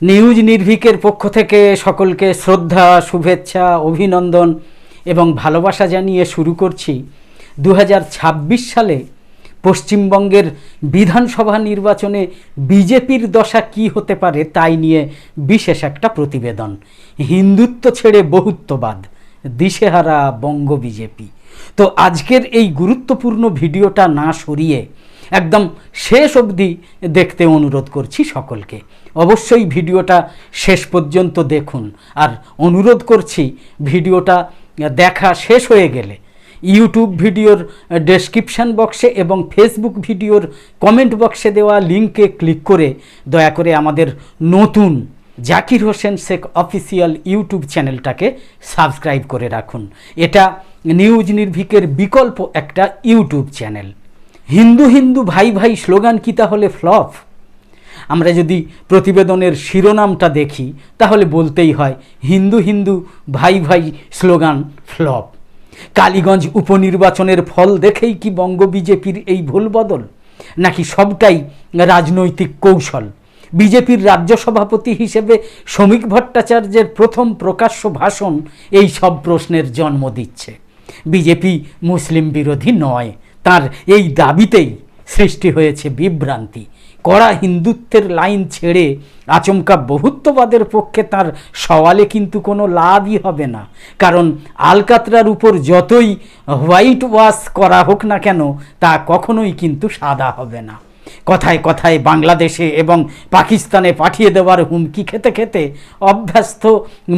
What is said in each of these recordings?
News নির্ভীকের পক্ষ থেকে সকলকে শ্রদ্ধা, শুভেচ্ছা, অভিনন্দন এবং ভালোবাসা জানিয়ে শুরু করছি। দু হাজার ছাব্বিশ সালে পশ্চিমবঙ্গের বিধানসভা নির্বাচনে বিজেপির দশা কি হতে পারে তাই নিয়ে বিশেষ একটা প্রতিবেদন। হিন্দুত্ব ছেড়ে বহুত্ববাদ, দিশেহারা বঙ্গ বিজেপি। তো আজকের এই গুরুত্বপূর্ণ ভিডিওটা না সরিয়ে একদম শেষ অবধি দেখতে অনুরোধ করছি সকলকে। অবশ্যই ভিডিওটা শেষ পর্যন্ত দেখুন। আর অনুরোধ করছি, ভিডিওটা দেখা শেষ হয়ে গেলে ইউটিউব ভিডিওর ডেসক্রিপশান বক্সে এবং ফেসবুক ভিডিওর কমেন্ট বক্সে দেওয়া লিঙ্কে ক্লিক করে দয়া করে আমাদের নতুন জাকির হোসেন শেখ অফিসিয়াল ইউটিউব চ্যানেলটাকে সাবস্ক্রাইব করে রাখুন। এটা নিউজ নির্ভীকের বিকল্প একটা ইউটিউব চ্যানেল। হিন্দু হিন্দু ভাই ভাই স্লোগান কি তাহলে ফ্লপ? আমরা যদি প্রতিবেদনের শিরোনামটা দেখি, তাহলে বলতেই হয়, হিন্দু হিন্দু ভাই ভাই স্লোগান ফ্লপ। কালীগঞ্জ উপনির্বাচনের ফল দেখেই কি বঙ্গ বিজেপির এই ভুল বদল? নাকি সবটাই রাজনৈতিক কৌশল? বিজেপির রাজ্য সভাপতি হিসেবে শ্রমিক ভট্টাচার্যের প্রথম প্রকাশ্য ভাষণ এই সব প্রশ্নের জন্ম দিচ্ছে। বিজেপি মুসলিম বিরোধী নয়, তার এই দাবিতেই সৃষ্টি হয়েছে বিভ্রান্তি। কড়া হিন্দুত্বের লাইন ছেড়ে আচমকা বহুত্ববাদের পক্ষে তার সওয়ালে কিন্তু কোনো লাভই হবে না। কারণ আলকাতরার উপর যতই হোয়াইট ওয়াশ করা হোক না কেন, তা কখনোই কিন্তু সাদা হবে না। কথায় কথায় বাংলাদেশে এবং পাকিস্তানে পাঠিয়ে দেওয়ার হুমকি খেতে খেতে অভ্যস্ত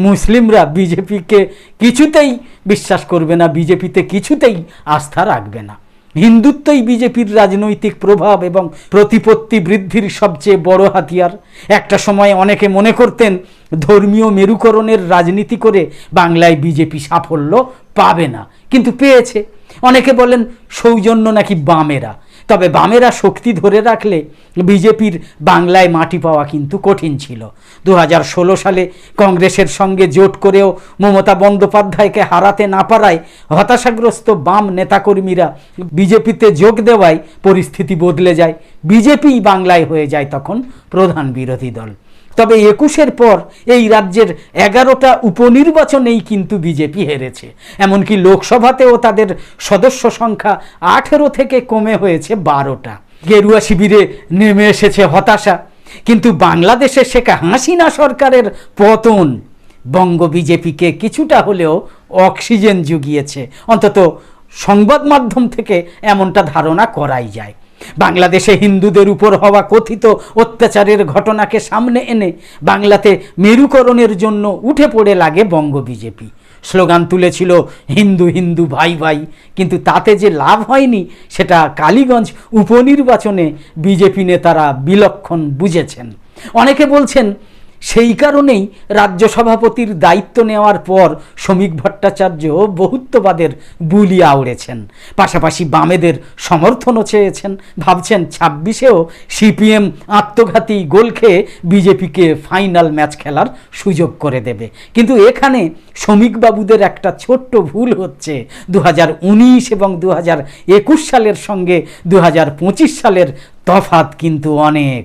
মুসলিমরা বিজেপিকে কিছুতেই বিশ্বাস করবে না, বিজেপিতে কিছুতেই আস্থা রাখবে না। হিন্দুত্বই বিজেপির রাজনৈতিক প্রভাব এবং প্রতিপত্তি বৃদ্ধির সবচেয়ে বড় হাতিয়ার। একটা সময় অনেকে মনে করতেন, ধর্মীয় মেরুকরণের রাজনীতি করে বাংলায় বিজেপি সাফল্য পাবে না। কিন্তু পেয়েছে। অনেকে বলেন সৌজন্য নাকি বামেরা। তবে বামেরা শক্তি ধরে রাখলে বিজেপির বাংলায় মাটি পাওয়া কিন্তু কঠিন ছিল। দু হাজার ষোলো সালে কংগ্রেসের সঙ্গে জোট করেও মমতা বন্দ্যোপাধ্যায়কে হারাতে না পারায় হতাশাগ্রস্ত বাম নেতাকর্মীরা বিজেপিতে যোগ দেওয়ায় পরিস্থিতি বদলে যায়, বিজেপিই বাংলায় হয়ে যায় তখন প্রধান বিরোধী দল। তবে একুশের পর এই রাজ্যের এগারোটা উপনির্বাচনেই কিন্তু বিজেপি হেরেছে। এমনকি লোকসভাতেও তাদের সদস্য সংখ্যা আঠেরো থেকে কমে হয়েছে বারোটা। গেরুয়া শিবিরে নেমে এসেছে হতাশা। কিন্তু বাংলাদেশে শেখ হাসিনা সরকারের পতন বঙ্গ বিজেপিকে কিছুটা হলেও অক্সিজেন জুগিয়েছে। অন্তত সংবাদ মাধ্যম থেকে এমনটা ধারণা করাই যায়। বাংলাদেশে হিন্দুদের উপর হওয়া কথিত অত্যাচারের ঘটনাকে সামনে এনে বাংলাতে মেরুকরণের জন্য উঠে পড়ে লাগে বঙ্গ বিজেপি। স্লোগান তুলেছিল, হিন্দু হিন্দু, ভাই ভাই। কিন্তু তাতে যে লাভ হয়নি, সেটা কালীগঞ্জ উপনির্বাচনে বিজেপি নেতারা বিলক্ষণ বুঝেছেন। অনেকে বলছেন সেই কারণেই রাজ্য সভাপতির দায়িত্ব নেওয়ার পর শ্রমিক ভট্টাচার্য বহুত্ববাদের বুলি আউড়েছেন পাশাপাশি বামেদের সমর্থনও চেয়েছেন। ভাবছেন ছাব্বিশেও সিপিএম আত্মঘাতী গোল খেয়ে বিজেপিকে ফাইনাল ম্যাচ খেলার সুযোগ করে দেবে। কিন্তু এখানে শ্রমিকবাবুদের একটা ছোট্ট ভুল হচ্ছে। দু হাজার উনিশ এবং দু হাজার একুশ সালের সঙ্গে দু হাজার পঁচিশ সালের তফাত কিন্তু অনেক।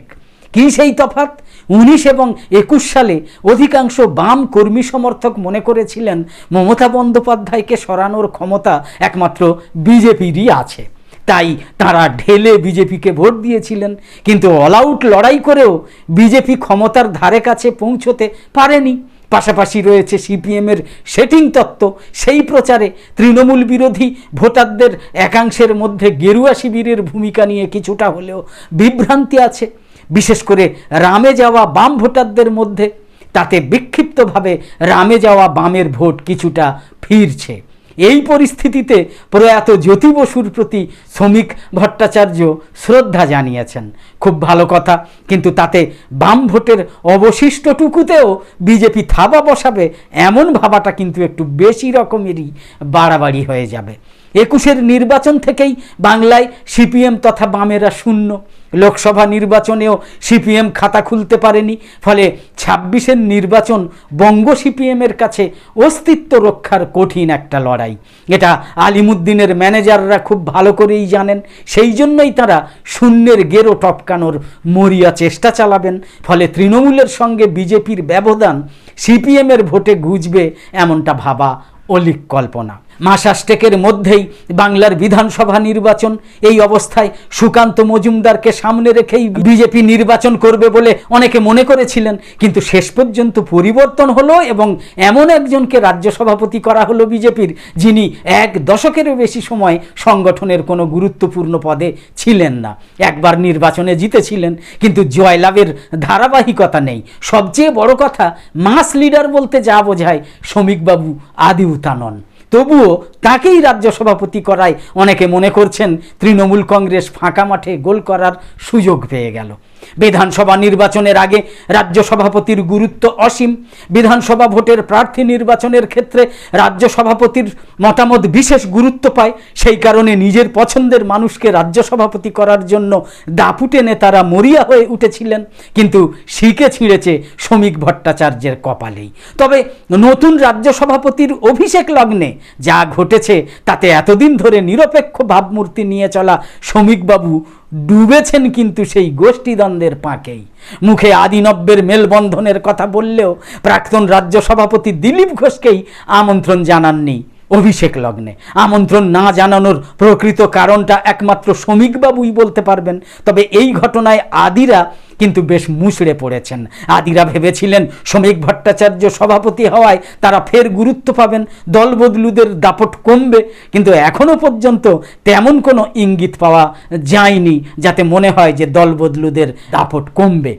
কী সেই তফাত উনিশ এবং একুশ সালে অধিকাংশ বাম কর্মী সমর্থক মনে করেছিলেন মমতা বন্দ্যোপাধ্যায়কে সরানোর ক্ষমতা একমাত্র বিজেপিরই আছে। তাই তারা ঢেলে বিজেপিকে ভোট দিয়েছিলেন। কিন্তু অল আউট লড়াই করেও বিজেপি ক্ষমতার ধারে কাছে পৌঁছতে পারেনি। পাশাপাশি রয়েছে সিপিএমের সেটিং তত্ত্ব। সেই প্রচারে তৃণমূল বিরোধী ভোটারদের একাংশের মধ্যে গেরুয়া শিবিরের ভূমিকা নিয়ে কিছুটা হলেও বিভ্রান্তি আছে। বিশেষ করে রামে যাওয়া বাম ভোটারদের মধ্যে, তাতে বিক্ষিপ্তভাবে রামে যাওয়া বামের ভোট কিছুটা ফিরছে। এই পরিস্থিতিতে প্রয়াত জ্যোতি বসুর প্রতি শ্রমিক ভট্টাচার্য শ্রদ্ধা জানিয়েছেন। খুব ভালো কথা, কিন্তু তাতে বাম ভোটের অবশিষ্টটুকুতেও বিজেপি থাবা বসাবে এমন ভাবাটা কিন্তু একটু বেশি রকমেরই বাড়াবাড়ি হয়ে যাবে। একুশের নির্বাচন থেকেই বাংলায় সিপিএম তথা বামেরা শূন্য। লোকসভা নির্বাচনেও সিপিএম খাতা খুলতে পারেনি, ফলে ছাব্বিশের নির্বাচন বঙ্গ সিপিএমের কাছে অস্তিত্ব রক্ষার কঠিন একটা লড়াই। এটা আলিমুদ্দিনের ম্যানেজাররা খুব ভালো করেই জানেন, সেই জন্যই তারা শূন্যের গেরো টপকানোর মরিয়া চেষ্টা চালাবেন, ফলে তৃণমূলের সঙ্গে বিজেপির ব্যবধান সিপিএমের ভোটে গুজবে এমনটা ভাবা অলিক কল্পনা। মাসাষ্টেকের মধ্যেই বাংলার বিধানসভা নির্বাচন। এই অবস্থায় সুকান্ত মজুমদারকে সামনে রেখেই বিজেপি নির্বাচন করবে বলে অনেকে মনে করেছিলেন, কিন্তু শেষ পর্যন্ত পরিবর্তন হলো এবং এমন একজনকে রাজ্য সভাপতি করা হলো বিজেপির, যিনি এক দশকেরও বেশি সময় সংগঠনের কোনো গুরুত্বপূর্ণ পদে ছিলেন না। একবার নির্বাচনে জিতেছিলেন, কিন্তু জয়লাভের ধারাবাহিকতা নেই। সবচেয়ে বড় কথা, মাস লিডার বলতে যা বোঝায়, শ্রমিকবাবু আদিউতা নন তবুও তাকেই রাজ্য সভাপতি করায় অনেকে মনে করছেন তৃণমূল কংগ্রেস ফাঁকা মাঠে গোল করার সুযোগ পেয়ে গেল। বিধানসভা নির্বাচনের আগে রাজ্য সভাপতির গুরুত্ব অসীম। বিধানসভা ভোটের প্রার্থী নির্বাচনের ক্ষেত্রে রাজ্য সভাপতির মতামত বিশেষ গুরুত্ব পায়। সেই কারণে নিজের পছন্দের মানুষকে রাজ্য সভাপতি করার জন্য দাপুটে নেতারা মরিয়া হয়ে উঠেছিলেন। কিন্তু শিকে ছিঁড়েছে শ্রমিক ভট্টাচার্যের কপালেই। তবে নতুন রাজ্য সভাপতির অভিষেক লগ্নে যা ঘটেছে, তাতে এতদিন ধরে নিরপেক্ষ ভাবমূর্তি নিয়ে চলা শ্রমিকবাবু ডুবেছেন কিন্তু সেই গোষ্ঠীদ্বন্দ্বের পাঁকেই। মুখে আদিনব্যের মেলবন্ধনের কথা বললেও প্রাক্তন রাজ্য সভাপতি দিলীপ ঘোষকেই আমন্ত্রণ জানাননি অভিষেক লগ্নে। আমন্ত্রণ না জানানোর প্রকৃত কারণটা একমাত্র শ্রমিকবাবুই বলতে পারবেন। তবে এই ঘটনায় আদিরা কিন্তু বেশ মুচড়ে পড়েছেন। আদিরা ভেবেছিলেন শ্রমিক ভট্টাচার্য সভাপতি হওয়ায় তারা ফের গুরুত্ব পাবেন দলবদলুদের দাপট কমবে, কিন্তু এখনও পর্যন্ত তেমন কোনো ইঙ্গিত পাওয়া যায়নি যাতে মনে হয় যে দলবদলুদের দাপট কমবে।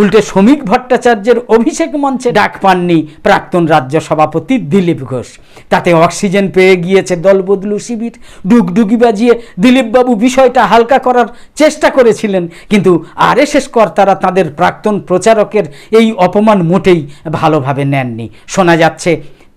উল্টে শ্রমিক ভট্টাচার্যের অভিষেক মঞ্চে ডাক পাননি প্রাক্তন রাজ্য সভাপতি দিলীপ ঘোষ। তাতে অক্সিজেন পেয়ে গিয়েছে দলবদলু শিবির। ডুগডুগি বাজিয়ে দিলীপবাবু বিষয়টা হালকা করার চেষ্টা করেছিলেন, কিন্তু আরএসএস কর্তারা তাদের প্রাক্তন প্রচারকের এই অপমান মোটেই ভালোভাবে নেননি। শোনা যাচ্ছে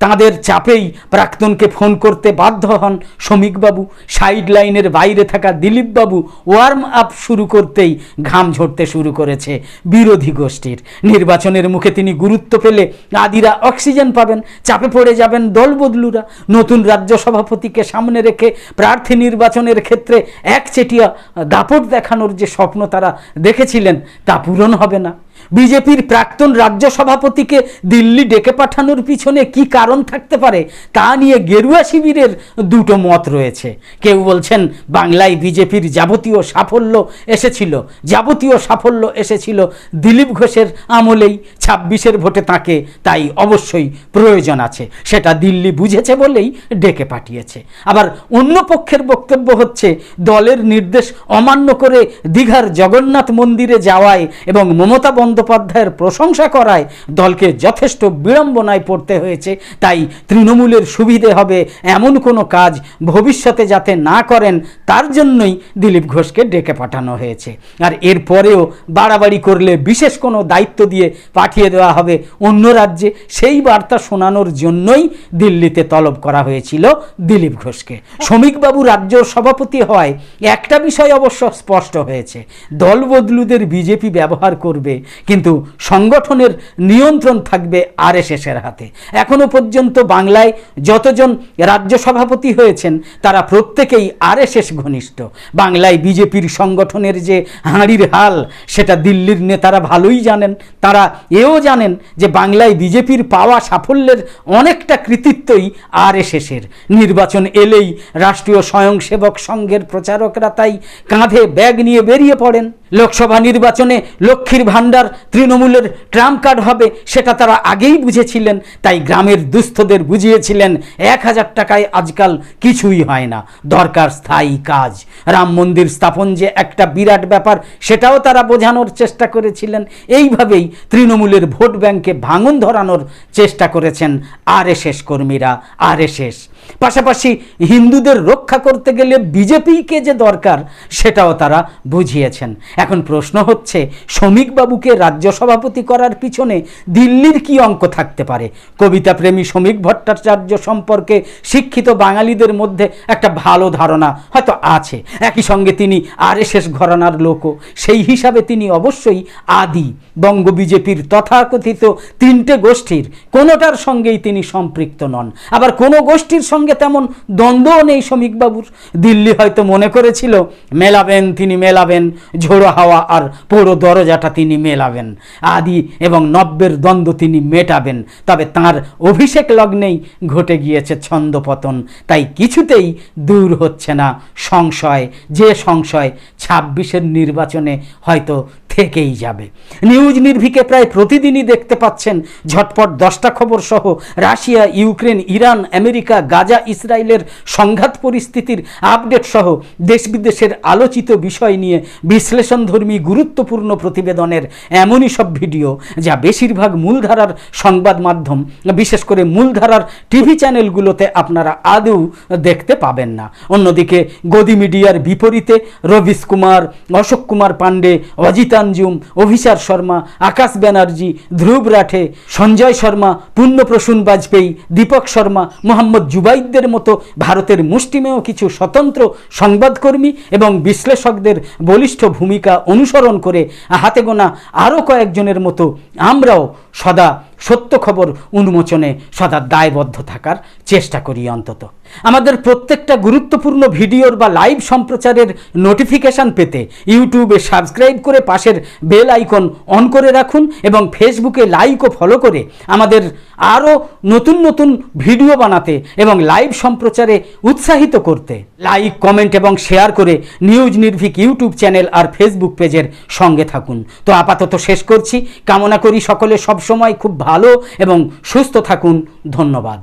তাদের চাপেই প্রাক্তনকে ফোন করতে বাধ্য হন শ্রমিকবাবু। সাইড লাইনের বাইরে থাকা দিলীপবাবু ওয়ার্ম আপ শুরু করতেই ঘাম ঝরতে শুরু করেছে বিরোধী গোষ্ঠীর। নির্বাচনের মুখে তিনি গুরুত্ব পেলে আদিরা অক্সিজেন পাবেন, চাপে পড়ে যাবেন দলবদলুরা নতুন রাজ্য সভাপতিকে সামনে রেখে প্রার্থী নির্বাচনের ক্ষেত্রে একচেটিয়া দাপট দেখানোর যে স্বপ্ন তারা দেখেছিলেন তা পূরণ হবে না। বিজেপির প্রাক্তন রাজ্য সভাপতিকে দিল্লি ডেকে পাঠানোর পিছনে কি কারণ থাকতে পারে, তা নিয়ে গেরুয়া শিবিরের দুটো মত রয়েছে। কেউ বলছেন, বাংলায় বিজেপির যাবতীয় সাফল্য এসেছিল, যাবতীয় সাফল্য এসেছিল দিলীপ ঘোষের আমলেই ছাব্বিশের ভোটে তাকে, তাই অবশ্যই প্রয়োজন আছে। সেটা দিল্লি বুঝেছে বলেই ডেকে পাঠিয়েছে। আবার অন্য পক্ষের বক্তব্য হচ্ছে, দলের নির্দেশ অমান্য করে দীঘার জগন্নাথ মন্দিরে যাওয়ায় এবং মমতা বন্দ্যোপাধ্যায়ের প্রশংসা করায় দলকে যথেষ্ট বিড়ম্বনায় পড়তে হয়েছে। তাই তৃণমূলের সুবিধে হবে এমন কোনো কাজ ভবিষ্যতে যাতে না করেন, তার জন্যই দিলীপ ঘোষকে ডেকে পাঠানো হয়েছে। আর এরপরেও বাড়াবাড়ি করলে বিশেষ কোনো দায়িত্ব দিয়ে পাঠিয়ে দেওয়া হবে অন্য রাজ্যে, সেই বার্তা শোনানোর জন্যই দিল্লিতে তলব করা হয়েছিল দিলীপ ঘোষকে। শ্রমিকবাবু রাজ্য সভাপতি হওয়ায় একটা বিষয় অবশ্য স্পষ্ট হয়েছে। দলবদলুদের বিজেপি ব্যবহার করবে কিন্তু সংগঠনের নিয়ন্ত্রণ থাকবে আরএসএসের হাতে। এখনও পর্যন্ত বাংলায় যতজন রাজ্য সভাপতি হয়েছেন, তারা প্রত্যেকেই আরএসএস ঘনিষ্ঠ। বাংলায় বিজেপির সংগঠনের যে হাঁড়ির হাল, সেটা দিল্লির নেতারা ভালোই জানেন। তারা এও জানেন যে বাংলায় বিজেপির পাওয়া সাফল্যের অনেকটা কৃতিত্বই আরএসএসের। নির্বাচন এলেই রাষ্ট্রীয় স্বয়ংসেবক সংঘের প্রচারকরা তাই কাঁধে ব্যাগ নিয়ে বেরিয়ে পড়েন। লোকসভা নির্বাচনে লক্ষ্মীর ভাণ্ডার তৃণমূলের ট্রাম্প কার্ড হবে, সেটা তারা আগেই বুঝেছিলেন, তাই গ্রামের দুস্থদের বুঝিয়েছিলেন, এক হাজার টাকায় আজকাল কিছুই হয় না। দরকার স্থায়ী কাজ। রাম মন্দির স্থাপন যে একটা বিরাট ব্যাপার, সেটাও তারা বোঝানোর চেষ্টা করেছিলেন। এইভাবেই তৃণমূলের ভোট ব্যাংকে ভাঙন ধরানোর চেষ্টা করেছেন আরএসএস কর্মীরা, আরএসএস। পাশাপাশি হিন্দুদের রক্ষা করতে গেলে বিজেপিকে যে দরকার, সেটাও তারা বুঝিয়েছেন। এখন প্রশ্ন হচ্ছে, শ্রমিকবাবুকে রাজ্য সভাপতি করার পিছনে দিল্লির কি অঙ্ক থাকতে পারে? কবিতা প্রেমী শ্রমিক ভট্টাচার্য সম্পর্কে শিক্ষিত বাঙালিদের মধ্যে একটা ভালো ধারণা হয়তো আছে। একই সঙ্গে তিনি আরএসএস ঘরানার লোকও। সেই হিসাবে তিনি অবশ্যই আদি। বঙ্গ বিজেপির তথাকথিত তিনটে গোষ্ঠীর কোনোটার সঙ্গেই তিনি সম্পৃক্ত নন। আবার কোনো গোষ্ঠীর সঙ্গে তেমন দ্বন্দ্বও নেই শ্রমিকবাবুর দিল্লি হয়তো মনে করেছিল, মেলাবেন তিনি মেলাবেন, ঝোড়ো হাওয়া আর পোড়ো দরজাটা তিনি মেলাবেন। আদি এবং নব্যের দ্বন্দ্ব তিনি মেটাবেন। তবে তার অভিষেক লগ্নেই ঘটে গিয়েছে ছন্দপতন। তাই কিছুতেই দূর হচ্ছে না সংশয়। যে সংশয় ছাব্বিশের নির্বাচনে হয়তো থেকেই যাবে। নিউজ নির্ভিকে প্রায় প্রতিদিনই দেখতে পাচ্ছেন ঝটপট দশটা খবর সহ Russia, Ukraine, Iran, America, Gaza, ইসরায়েলের সংঘাত পরিস্থিতির আপডেট সহ দেশ বিদেশের আলোচিত বিষয় নিয়ে বিশ্লেষণধর্মী গুরুত্বপূর্ণ প্রতিবেদনের এমনই সব ভিডিও, যা বেশিরভাগ মূলধারার সংবাদ মাধ্যম, বিশেষ করে মূলধারার টিভি চ্যানেলগুলোতে আপনারা আদৌ দেখতে পাবেন না। অন্যদিকে গদি মিডিয়ার বিপরীতে রবিশ কুমার, অশোক কুমার পাণ্ডে অজিতাঞ্জুম অভিচার শর্মা, আকাশ ব্যানার্জি, ধ্রুব রাঠে, সঞ্জয় শর্মা পূর্ণপ্রসূন বাজপেয়ী, দীপক শর্মা, মোহাম্মদ জুবাইদদের মতো ভারতের মুষ্টিমেয় কিছু স্বতন্ত্র সংবাদকর্মী এবং বিশ্লেষকদের বলিষ্ঠ ভূমিকা অনুসরণ করে হাতে গোনা আরও কয়েকজনের মতো আমরাও সদা সত্য খবর উন্মোচনে সদা দায়বদ্ধ থাকার চেষ্টা করি অন্তত। আমাদের প্রত্যেকটা গুরুত্বপূর্ণ ভিডিওর বা লাইভ সম্প্রচারের নোটিফিকেশান পেতে ইউটিউবে সাবস্ক্রাইব করে পাশের বেল আইকন অন করে রাখুন এবং ফেসবুকে লাইক ও ফলো করে আমাদের আরও নতুন নতুন ভিডিও বানাতে এবং লাইভ সম্প্রচারে উৎসাহিত করতে। লাইক কমেন্ট এবং শেয়ার করে নিউজ নির্ভীক ইউটিউব চ্যানেল আর ফেসবুক পেজের সঙ্গে থাকুন। তো আপাতত শেষ করছি। কামনা করি সকলে সবসময় খুব ভালো এবং সুস্থ থাকুন। ধন্যবাদ।